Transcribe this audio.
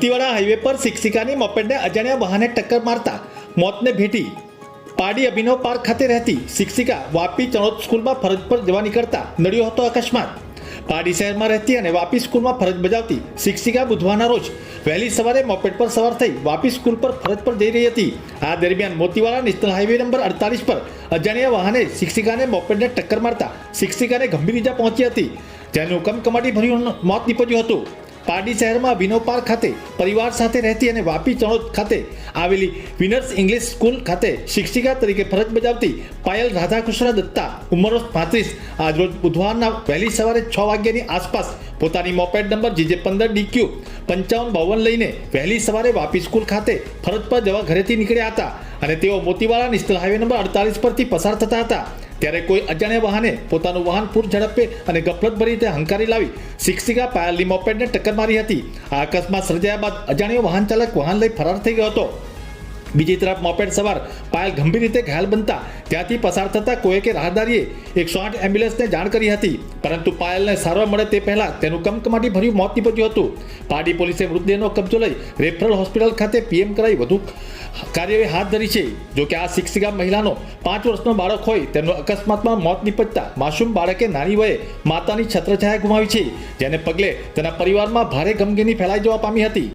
Motiwada highway પર શિક્ષિકાની મોપેડને અજાણ્યા વાહને ટક્કર મારતા મોતને ભેટી. પાડી અભિનવ પાર્ક ખાતે રહેતી શિક્ષિકા વાપી ચણોદ સ્કૂલમાં ફરજ પર જવા નીકળતા નડ્યો હતો અકસ્માત. પાડી શહેરમાં રહેતી અને વાપી સ્કૂલમાં ફરજ બજાવતી શિક્ષિકા બુધવારના રોજ વહેલી સવારે મોપેડ પર સવાર થઈ વાપી સ્કૂલ પર ફરજ પર જઈ રહી હતી. આ દરમિયાન મોતીવાડા નેશનલ હાઈવે નંબર અડતાલીસ પર અજાણ્યા વાહને શિક્ષિકાને મોપેડને ટક્કર મારતા શિક્ષિકાને ગંભીર ઇજા પહોંચી હતી. જેનું કમકમાટી ભર્યું મોત નીપજ્યું હતું. પારડી શહેરમાં વિનો પાર્ક ખાતે, પરિવાર સાથે રહેતી અને વાપી ચણોદ ખાતે આવેલી વિનર્સ ઇંગ્લિશ સ્કૂલ ખાતે શિક્ષિકા તરીકે ફરજ બજાવતી પાયલ રાધાકૃષ્ણ દત્તા, ઉંમર પાંત્રીસ, આજરોજ બુધવારના વહેલી સવારે છ વાગ્યાની આસપાસ પોતાની મોપેડ નંબર જીજે પંદર ડીક્યુ પંચાવન બાવન લઈને વહેલી સવારે વાપી સ્કૂલ ખાતે ફરજ પર જવા ઘરેથી નીકળ્યા હતા અને તેઓ મોતીવાળા નેશનલ હાઈવે નંબર અડતાલીસ પરથી પસાર થતા હતા. ત્યારે કોઈ અજાણ્યા વાહને પોતાનું વાહન પૂર ઝડપે અને ગફલતભરી રીતે હંકારી લાવી શિક્ષિકા પાયલની મોપેડને ટક્કર મારી હતી. આ અકસ્માત સર્જાયા બાદ અજાણ્યો વાહન ચાલક વાહન લઈ ફરાર થઈ ગયો હતો. બીજી તરફ મોપેડ સવાર પાયલ ગંભીર રીતે ઘાયલ બનતા ત્યાંથી પસાર થતા કોઈ કે રાહદારીએ એકસો આઠ એમ્બ્યુલન્સને જાણ કરી હતી. પરંતુ પાયલને સારવાર મળે તે પહેલા તેનું કમકમાટી ભર્યું મોત નીપજ્યું હતું. પાડી પોલીસે મૃતદેહનો કબજો લઈ રેફરલ હોસ્પિટલ ખાતે પીએમ કરાઈ વધુ કાર્યવાહી હાથ ધરી છે. જો કે આ શિક્ષિકા મહિલાનો પાંચ વર્ષનો બાળક હોય તેમનું અકસ્માતમાં મોત નીપજતા માસૂમ બાળકે નાની વયે માતાની છત્રછાયા ગુમાવી છે, જેને પગલે તેના પરિવારમાં ભારે ગમગીની ફેલાઈ જવા પામી હતી.